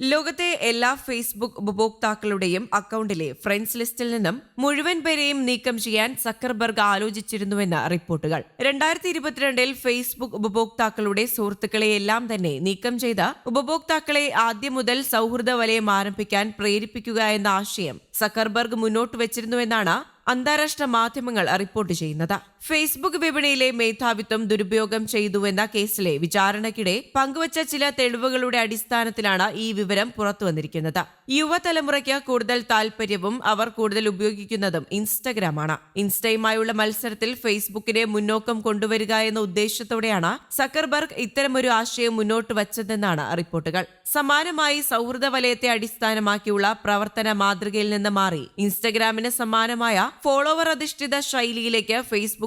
ലോകത്തെ എല്ലാ ഫേസ്ബുക്ക് ഉപഭോക്താക്കളുടെയും അക്കൗണ്ടിലെ ഫ്രണ്ട്സ് ലിസ്റ്റിൽ നിന്നും മുഴുവൻ പേരെയും നീക്കം ചെയ്യാൻ സക്കർബർഗ് ആലോചിച്ചിരുന്നുവെന്ന് റിപ്പോർട്ടുകൾ. രണ്ടായിരത്തി ഇരുപത്തിരണ്ടിൽ ഫേസ്ബുക്ക് ഉപഭോക്താക്കളുടെ സുഹൃത്തുക്കളെയെല്ലാം തന്നെ നീക്കം ചെയ്ത ഉപഭോക്താക്കളെ ആദ്യം മുതൽ സൗഹൃദ വലയം ആരംഭിക്കാൻ പ്രേരിപ്പിക്കുക എന്ന ആശയം സക്കർബർഗ് മുന്നോട്ട് വെച്ചിരുന്നുവെന്നാണ് അന്താരാഷ്ട്ര മാധ്യമങ്ങൾ റിപ്പോർട്ട് ചെയ്യുന്നത്. ഫേസ്ബുക്ക് വിപണിയിലെ മേധാവിത്വം ദുരുപയോഗം ചെയ്തുവെന്ന കേസിലെ വിചാരണയ്ക്കിടെ പങ്കുവച്ച ചില തെളിവുകളുടെ അടിസ്ഥാനത്തിലാണ് ഈ വിവരം പുറത്തുവന്നിരിക്കുന്നത്. യുവതലമുറയ്ക്ക് കൂടുതൽ താൽപര്യവും അവർ കൂടുതൽ ഉപയോഗിക്കുന്നതും ഇൻസ്റ്റഗ്രാമാണ്. ഇൻസ്റ്റയുമായുള്ള മത്സരത്തിൽ ഫേസ്ബുക്കിനെ മുന്നോക്കം കൊണ്ടുവരിക എന്ന ഉദ്ദേശത്തോടെയാണ് സക്കർബർഗ് ഇത്തരമൊരു ആശയം മുന്നോട്ട് വച്ചതെന്നാണ് റിപ്പോർട്ടുകൾ. സമാനമായി സൗഹൃദ വലയത്തെ അടിസ്ഥാനമാക്കിയുള്ള പ്രവർത്തന മാതൃകയിൽ നിന്ന് മാറി. ഇൻസ്റ്റഗ്രാമിന് സമാനമായ ഫോളോവർ അധിഷ്ഠിത ശൈലിയിലേക്ക്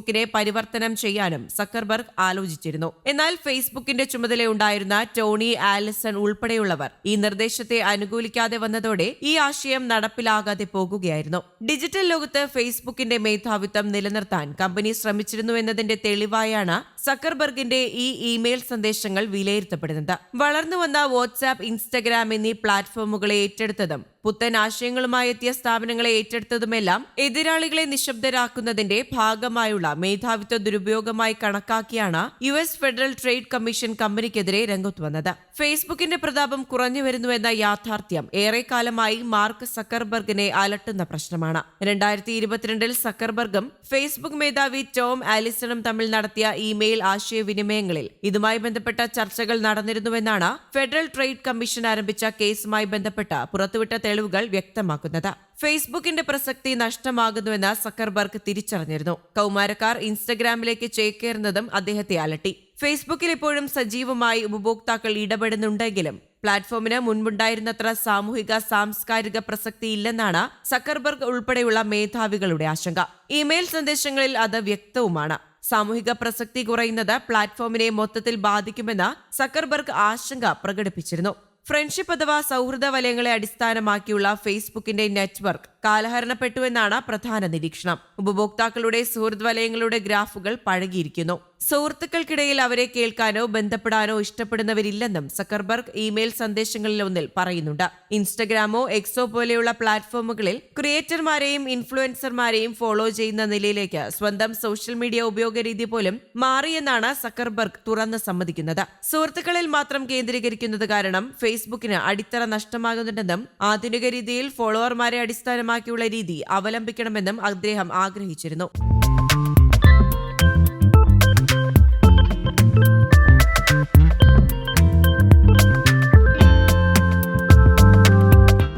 ഫേസ്ബുക്കിനെ പരിവർത്തനം ചെയ്യാനും സക്കർബർഗ് ആലോചിച്ചിരുന്നു. എന്നാൽ ഫേസ്ബുക്കിന്റെ ചുമതലയുണ്ടായിരുന്ന ടോണി ആലിസൺ ഉൾപ്പെടെയുള്ളവർ ഈ നിർദ്ദേശത്തെ അനുകൂലിക്കാതെ വന്നതോടെ ഈ ആശയം നടപ്പിലാകാതെ പോകുകയായിരുന്നു. ഡിജിറ്റൽ ലോകത്ത് ഫേസ്ബുക്കിന്റെ മേധാവിത്വം നിലനിർത്താൻ കമ്പനി ശ്രമിച്ചിരുന്നു എന്നതിന്റെ തെളിവായാണ് സക്കർബർഗിന്റെ ഈ ഇമെയിൽ സന്ദേശങ്ങൾ വിലയിരുത്തപ്പെടുന്നത്. വളർന്നുവന്ന വാട്സാപ്പ് ഇൻസ്റ്റഗ്രാം എന്നീ പ്ലാറ്റ്ഫോമുകളെ ഏറ്റെടുത്തതും പുത്തൻ ആശയങ്ങളുമായി എത്തിയ സ്ഥാപനങ്ങളെ ഏറ്റെടുത്തതുമെല്ലാം എതിരാളികളെ നിശബ്ദരാക്കുന്നതിന്റെ ഭാഗമായുള്ള മേധാവിത്വ ദുരുപയോഗമായി കണക്കാക്കിയാണ് U S federal trade commission കമ്പനിക്കെതിരെ രംഗത്ത് വന്നത്. ഫേസ്ബുക്കിന്റെ പ്രതാപം കുറഞ്ഞു വരുന്നുവെന്ന യാഥാർത്ഥ്യം ഏറെക്കാലമായി മാർക്ക് സക്കർബർഗിനെ അലട്ടുന്ന പ്രശ്നമാണ്. രണ്ടായിരത്തി ഇരുപത്തിരണ്ടിൽ സക്കർബർഗും ഫേസ്ബുക്ക് മേധാവി ടോം ആലിസണും തമ്മിൽ നടത്തിയ ഇമെയിൽ ആശയവിനിമയങ്ങളിൽ ഇതുമായി ബന്ധപ്പെട്ട ചർച്ചകൾ നടന്നിരുന്നുവെന്നാണ് ഫെഡറൽ ട്രേഡ് കമ്മീഷൻ ആരംഭിച്ച കേസുമായി ബന്ധപ്പെട്ട് പുറത്തുവിട്ട തെളിവുകൾ വ്യക്തമാക്കുന്നത്. ഫേസ്ബുക്കിന്റെ പ്രസക്തി നഷ്ടമാകുന്നുവെന്ന് സക്കർബർഗ് തിരിച്ചറിഞ്ഞിരുന്നു. കൗമാരക്കാർ ഇൻസ്റ്റഗ്രാമിലേക്ക് ചേക്കേറുന്നതും അദ്ദേഹത്തെ അലട്ടി. ഫേസ്ബുക്കിൽ ഇപ്പോഴും സജീവമായി ഉപഭോക്താക്കൾ ഇടപെടുന്നുണ്ടെങ്കിലും പ്ലാറ്റ്ഫോമിന് മുൻപുണ്ടായിരുന്നത്ര സാമൂഹിക സാംസ്കാരിക പ്രസക്തി ഇല്ലെന്നാണ് സക്കർബർഗ് ഉൾപ്പെടെയുള്ള മേധാവികളുടെ ആശങ്ക. ഇമെയിൽ സന്ദേശങ്ങളിൽ അത് വ്യക്തവുമാണ്. സാമൂഹിക പ്രസക്തി കുറയുന്നത് പ്ലാറ്റ്ഫോമിനെ മൊത്തത്തിൽ ബാധിക്കുമെന്ന് സക്കർബർഗ് ആശങ്ക പ്രകടിപ്പിച്ചിരുന്നു. ഫ്രണ്ട്ഷിപ്പ് അഥവാ സൗഹൃദ വലയങ്ങളെ അടിസ്ഥാനമാക്കിയുള്ള ഫേസ്ബുക്കിന്റെ നെറ്റ്വർക്ക്. കാലഹരണപ്പെട്ടുവെന്നാണ് പ്രധാന നിരീക്ഷണം. ഉപഭോക്താക്കളുടെ സുഹൃത്ത് വലയങ്ങളുടെ ഗ്രാഫുകൾ പഴകിയിരിക്കുന്നു. സുഹൃത്തുക്കൾക്കിടയിൽ അവരെ കേൾക്കാനോ ബന്ധപ്പെടാനോ ഇഷ്ടപ്പെടുന്നവരില്ലെന്നും സക്കർബർഗ് ഇമെയിൽ സന്ദേശങ്ങളിൽ ഒന്നിൽ പറയുന്നുണ്ട്. ഇൻസ്റ്റഗ്രാമോ എക്സോ പോലെയുള്ള പ്ലാറ്റ്ഫോമുകളിൽ ക്രിയേറ്റർമാരെയും ഇൻഫ്ലുവൻസർമാരെയും ഫോളോ ചെയ്യുന്ന നിലയിലേക്ക് സ്വന്തം സോഷ്യൽ മീഡിയ ഉപയോഗ രീതി പോലും മാറിയെന്നാണ് സക്കർബർഗ് തുറന്ന് സമ്മതിക്കുന്നത്. സുഹൃത്തുക്കളിൽ മാത്രം കേന്ദ്രീകരിക്കുന്നത് കാരണം ഫേസ്ബുക്കിന് അടിത്തറ നഷ്ടമാകുന്നുണ്ടെന്നും ആധുനിക രീതിയിൽ ഫോളോവർമാരെ അടിസ്ഥാനമാക്കിയുള്ള രീതി അവലംബിക്കണമെന്നും അദ്ദേഹം ആഗ്രഹിച്ചിരുന്നു.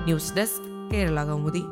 News desk Kerala Kaumudi.